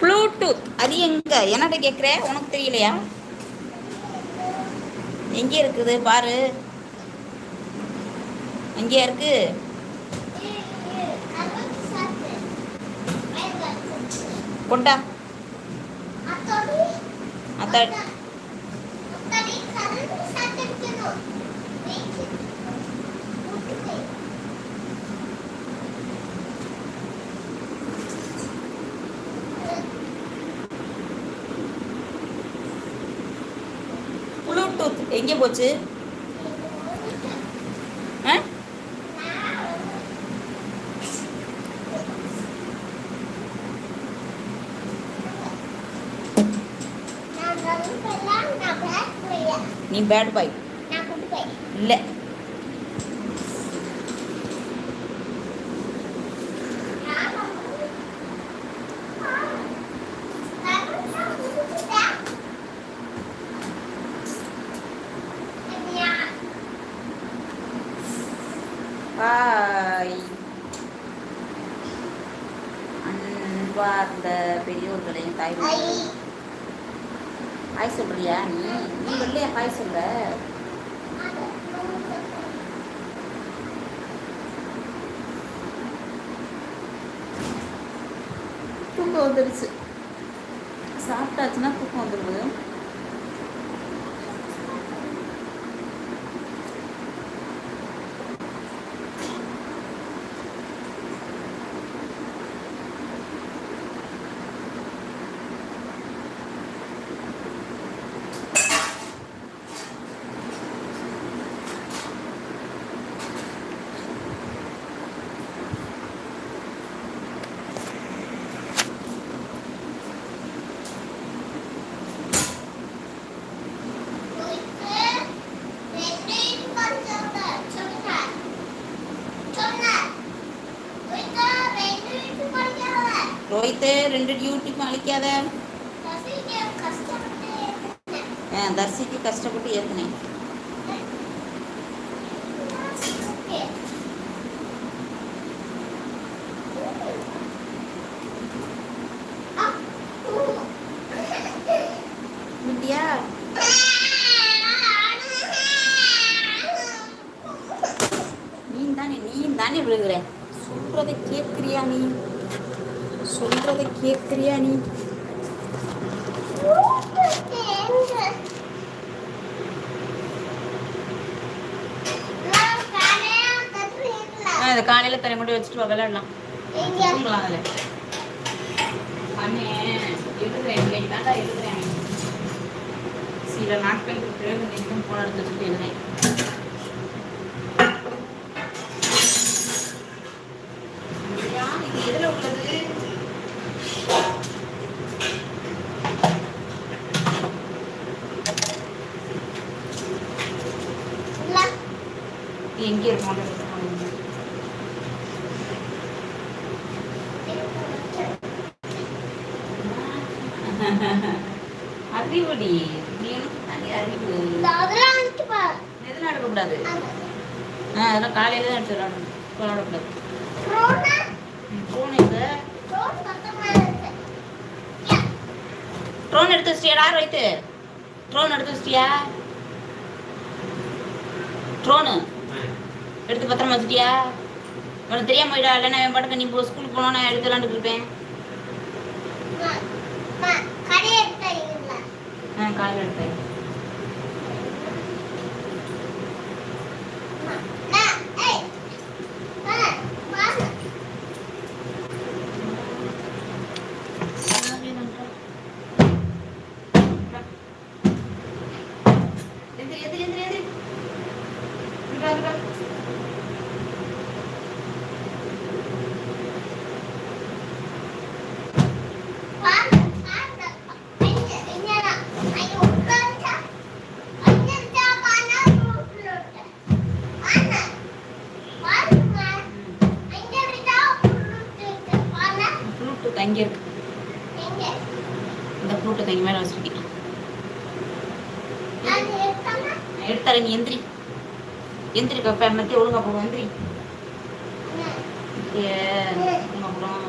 Bluetooth. அது எங்க? என்னட்ட கேக்குற? உனக்கு தெரியலையா? எங்கே இருக்குது? பாரு. எங்கேயா இருக்கு? கொண்டா. அத்த ப்ளூடூத் எங்கே போச்சு? நீ பேட் பாய் இல்லை. பாய். அன்பார்ந்த பெரியோர்களையும் தாய் ஹாய் சொல்றியா நீ? நீ வெளியே ஹாய் சொல்ற? தூக்கம் வந்துடுச்சு சாப்பிட்டாச்சுன்னா தூக்கம் வந்துடுது ரோஹித்து ரெண்டு டியூட்டிக்கும் அழிக்காத. ஆ, தர்சிக்கு கஷ்டப்பட்டு ஏற்றுனேன் விட்டியா? நீ தானே நீ தானே விழுகிற. சொல்றதை கேட்கிறியா நீ? சொல்றதை கேட்கிறியா நீ? இதை காலையில தண்ணி மட்டும் வச்சுட்டு விளையாடலாம். தூங்கலாம் அதில். சில நாட்களுக்கு பிறகு நீங்களும் போன எடுத்து வச்சுட்டு இது எதுல உள்ளது இது எங்கே இருக்கும் அதை அறிவுடி நீ எனக்கு தனி அறிவு. எடுக்கக்கூடாது ஆ அதெல்லாம் காலையில தான் எடுத்து விளாடணும். விளாடக்கூடாது. ஃபோன் எங்க ட்ரோன் எடுத்து வச்சுட்டியா? யார் வைத்து? ட்ரோன் எடுத்து வச்சிட்டியா? ட்ரோனு எடுத்து பத்திரமா வச்சிட்டியா? உனக்கு தெரியாம போயிடா. இல்லைன்னா என் பாட்டுக்கு நீ இப்போ ஸ்கூலுக்கு போனோம் நான் எடுத்து விளாண்டுட்டு இருப்பேன். ஆ காலையில் எடுப்பேன் நான் எடுத்தாரேன் நீ எந்திரி எந்திரி. பாப்பா மத்திய ஒழுங்கா போகும் எந்திரி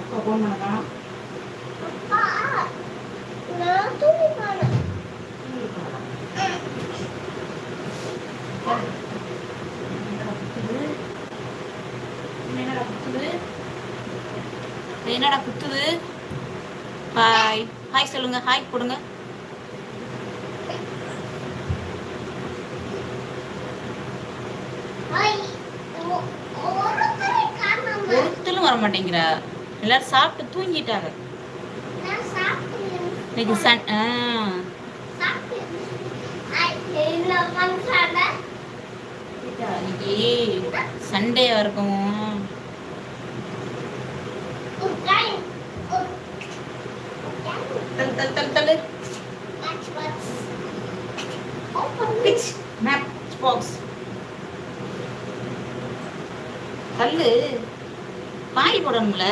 ஃபோன் பண்ண என்னடா குத்துது? ஹாய் ஹாய் சொல்லுங்க ஹாய் கொடுங்க வர மாட்டேங்கிறா. எல்லாரும் சாப்பிட்டு தூங்கிட்டாங்க. இன்னைக்கு சன் ஆ. சண்டே இருக்கும். தல் தல் தல் தல் பிச் மேப் பாக்ஸ் தள்ளு. பாய் போடணும்ல?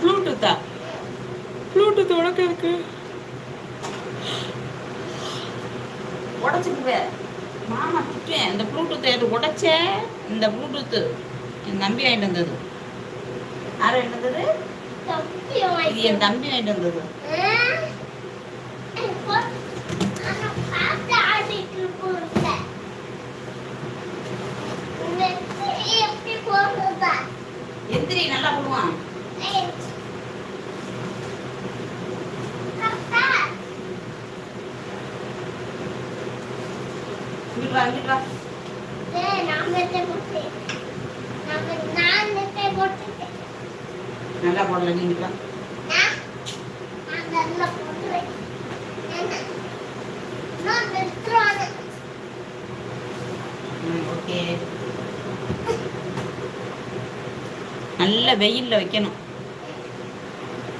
ப்ளூடூத்தா ப்ளூடூத் உனக்கு இருக்கு உடச்சிக்குவேன் மாமா திட்டுவேன். இந்த ப்ளூடூத் எது உடைச்ச? இந்த ப்ளூடூத்து என் தம்பி வாங்கிட்டு வந்தது. யார் வாங்கிட்டு வந்தது? இது என் தம்பி வாங்கிட்டு வந்தது. எப்படி போடுறதா எந்திரி நல்லா போடுவான். கரெக்டா இங்கிட்டு வா இங்கிட்டு வா. ஏய், நான் போட்டேன். நான் மெ- நல்லா போடல நீங்களா ஓகே. நல்ல வெயில்ல வைக்கணும்.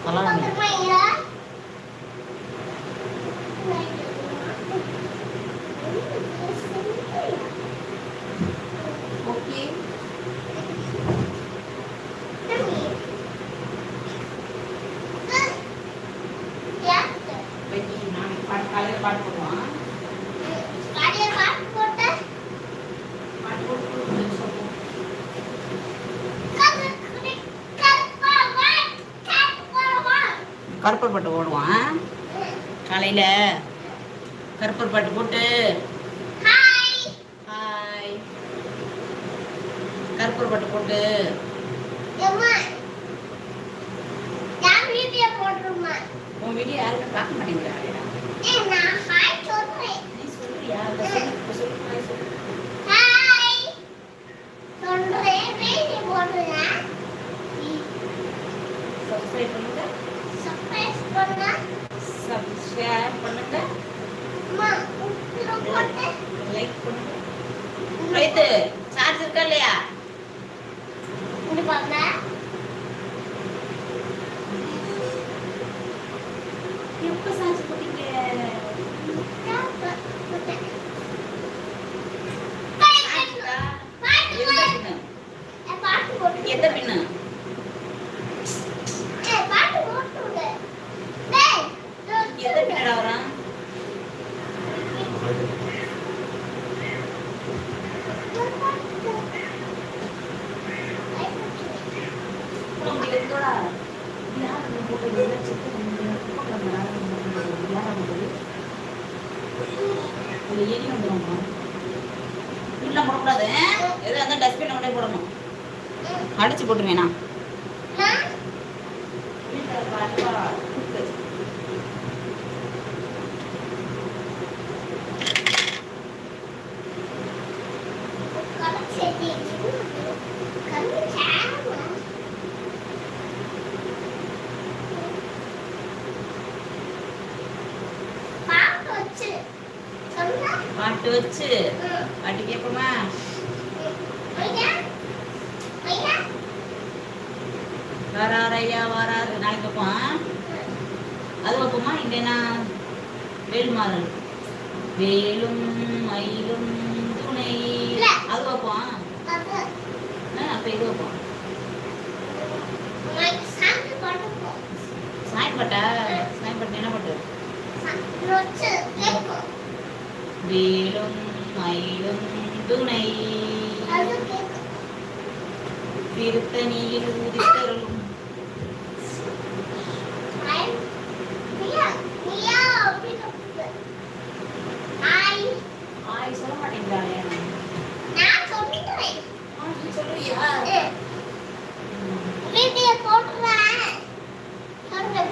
பழம் பத்திரமா இரு. ஓகே யாருக்கு? வெக்கி நான் பாட்டு காலையில் பாட்டு போடுவான் காலையில பாட்டு போட்டு, பாட்டு போட்டு போட்டு சொல்லுவோம் கரு- கரு- கருப்பா வா, கருப்பா வா. கருப்பர் பாட்டு ஓடுவான் காலையில் கருப்பர் பாட்டு போட்டு ஹாய். கருப்பர் பாட்டு போட்டு உன் வீடியோ யாருமே பார்க்க மாட்டேங்கிறாங்க சப்ஸ்கிரைப் பண்ணுங்க. லைக் பண்ணுங்க ரைட்டு சார்ஜ் இருக்கா இல்லையா இது பண்ண எப்போ சார்ஜ் போட்டீங்க பாட்டு எந்த போடு. பின்னு ஏய், பாட்டு போட்டு எந்த பின்னு எந்த பின்னடா வரான் எலி வந்துடும்மா வீட்டில் போடக்கூடாது எது அந்த டஸ்ட்பின் கொண்டே போடணும் அடிச்சு போட்டுருவேண்ணா பாட்டு வச்சு. பாட்டு கேட்போமா? வைப்போமா இல்லைன்னா வேலுமாறல் வேலும் மயிலும் துணை. அது. வைப்போம் அப்ப இது வைப்போம் சாயப்பட்டா சாயப்பட்டு என்ன பாட்டு? வேலும் மயிலும் துணை. திருத்தணியில் உதித்தருளும்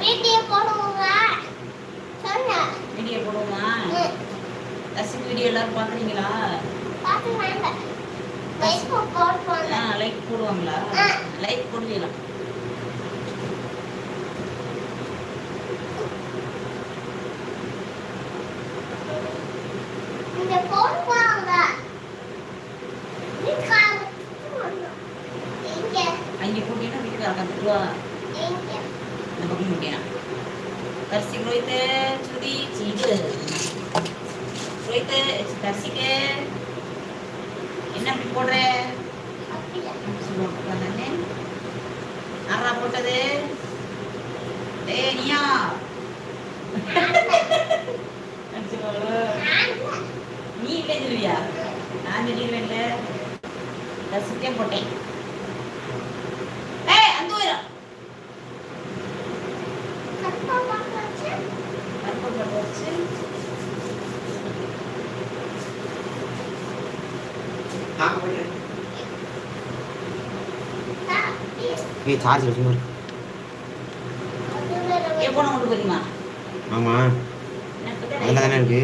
வீடியோ போடுவோங்க சொன்ன. வீடியோ போடுவோமா? ரசிக் வீடியோ எல்லாரும் பார்க்குறீங்களா? பார்த்து வேண்டாம் லைக் போடுவாங்களா. லைக் போடுவீங்களா இந்த போடுவாங்க. அங்கே போட்டீங்கன்னா வீட்டுக்காரங்க திட்டுவா போட்டியா தர்சிக் ரோஹித் சுதி இது ரோஹித் தர்சிக்கு என்ன அப்படி போடுற அப்படியா தானே யாரா போட்டது அச்சோ. நீ இல்லை சொல்லுவியா நான் சொல்லிடுவேன்ல ரசிக்கே போட்டேன் ஏய் அந்த உயரம் கப்பா பார்த்தாச்சு கற்பம் போட்டு வச்சு ஏய் சார்ஜ் போறீமா ஆமாம் அதில் தானே இருக்கு?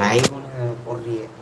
லைவ் ஒன்று வைக்கிறேன்